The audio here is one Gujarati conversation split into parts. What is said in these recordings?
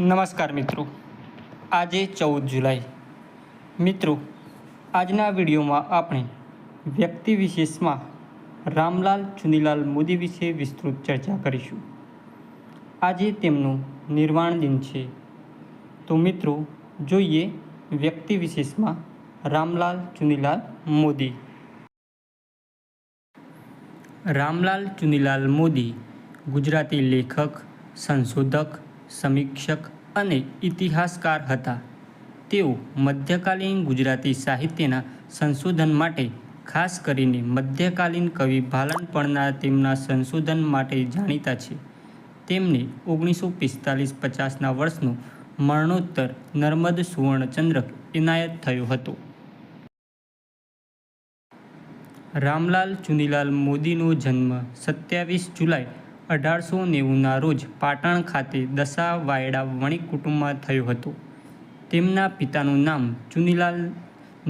નમસ્કાર મિત્રો. આજે ચૌદ જુલાઈ. મિત્રો, આજના વિડીયોમાં આપણે વ્યક્તિ વિશેષમાં રામલાલ ચુનીલાલ મોદી વિશે વિસ્તૃત ચર્ચા કરીશું. આજે તેમનું નિર્વાણ દિન છે. તો મિત્રો, જોઈએ વ્યક્તિ વિશેષમાં રામલાલ ચુનીલાલ મોદી. રામલાલ ચુનીલાલ મોદી ગુજરાતી લેખક, સંશોધક સમીક્ષક અને ઇતિહાસકાર હતા. તેઓ મધ્યકાલીન ગુજરાતી સાહિત્યના સંશોધન માટે, ખાસ કરીને મધ્યકાલીન કવિ ભાલનપણના તેમના સંશોધન માટે જાણીતા છે. તેમને ઓગણીસો પિસ્તાલીસ પચાસના વર્ષનો મરણોત્તર નર્મદ સુવર્ણચંદ્રક એનાયત થયો હતો. રામલાલ ચુનીલાલ મોદીનો જન્મ સત્યાવીસ જુલાઈ અઢારસો નેવુંના રોજ પાટણ ખાતે દશા વાયડા વણિક કુટુંબમાં થયો હતો. તેમના પિતાનું નામ ચુનીલાલ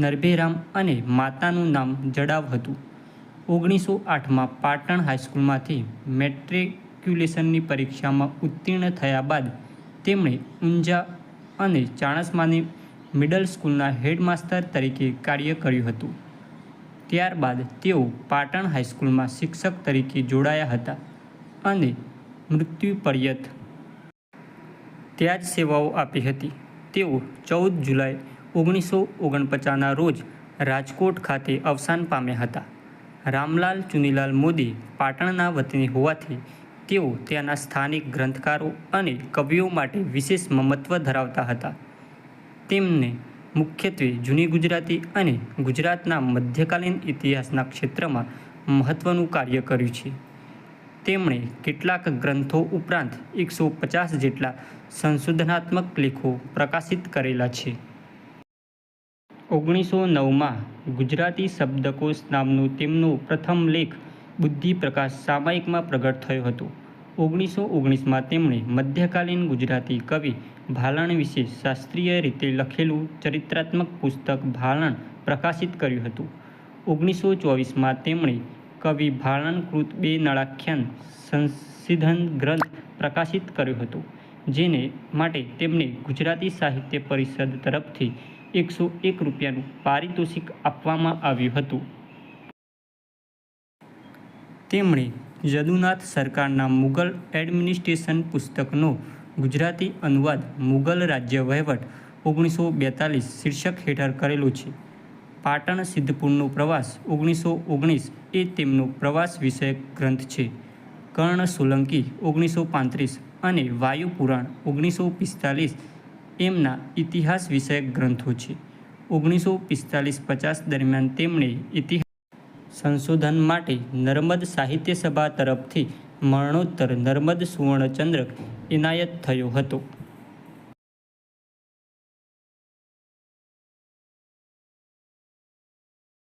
નરભેરામ અને માતાનું નામ જડાવ હતું. ઓગણીસો આઠમાં પાટણ હાઈસ્કૂલમાંથી મેટ્રિક્યુલેશનની પરીક્ષામાં ઉત્તીર્ણ થયા બાદ તેમણે ઊંઝા અને ચાણસમાની મિડલ સ્કૂલના હેડમાસ્ટર તરીકે કાર્ય કર્યું હતું. ત્યારબાદ તેઓ પાટણ હાઈસ્કૂલમાં શિક્ષક તરીકે જોડાયા હતા. અને મૃત્યુ પર્યત. ત્યાં જ સેવાઓ આપી હતી. તેઓ ચૌદ જુલાઈ ઓગણીસો ઓગણપચાસના રોજ રાજકોટ ખાતે અવસાન પામ્યા હતા. રામલાલ ચુનીલાલ મોદી પાટણના વતની હોવાથી તેઓ ત્યાંના સ્થાનિક ગ્રંથકારો અને કવિઓ માટે વિશેષ મમત્વ ધરાવતા હતા. તેમને મુખ્યત્વે જૂની ગુજરાતી અને ગુજરાતના મધ્યકાલીન ઇતિહાસના ક્ષેત્રમાં મહત્ત્વનું કાર્ય કર્યું છે. તેમણે કેટલાક ગ્રંથો ઉપરાંત એકસો પચાસ જેટલા સંશોધનાત્મક લેખો પ્રકાશિત કરેલા છે. ઓગણીસો નવમાં ગુજરાતી શબ્દકોશ નામનો તેમનો પ્રથમ લેખ બુદ્ધિપ્રકાશ સામાયિકમાં પ્રગટ થયો હતો. ઓગણીસો ઓગણીસમાં તેમણે મધ્યકાલીન ગુજરાતી કવિ ભાલણ વિશે શાસ્ત્રીય રીતે લખેલું ચરિત્રાત્મક પુસ્તક ભાલણ પ્રકાશિત કર્યું હતું. ઓગણીસો ચોવીસમાં તેમણે કવિ ભાણનકૃત કૃત બે નળાખ્યાન સંશોધન ગ્રંથ પ્રકાશિત કર્યો હતો, જેને માટે તેમને ગુજરાતી સાહિત્ય પરિષદ તરફથી એકસો એક રૂપિયાનું પારિતોષિક આપવામાં આવ્યું હતું. તેમણે જદુનાથ સરકારના મુગલ એડમિનિસ્ટ્રેશન પુસ્તકનો ગુજરાતી અનુવાદ મુગલ રાજ્ય વહીવટ ઓગણીસો બેતાલીસ શીર્ષક હેઠળ કરેલો છે. પાટણ સિદ્ધપુરનો પ્રવાસ ઓગણીસો ઓગણીસ એ તેમનો પ્રવાસ વિષયક ગ્રંથ છે. કર્ણ સોલંકી ઓગણીસો પાંત્રીસ અને વાયુપુરાણ ઓગણીસો પિસ્તાલીસ એમના ઇતિહાસ વિષયક ગ્રંથો છે. ઓગણીસો પિસ્તાલીસ પચાસ દરમિયાન તેમણે ઇતિહાસ સંશોધન માટે નર્મદ સાહિત્ય સભા તરફથી મરણોત્તર નર્મદ સુવર્ણચંદ્રક એનાયત થયો હતો.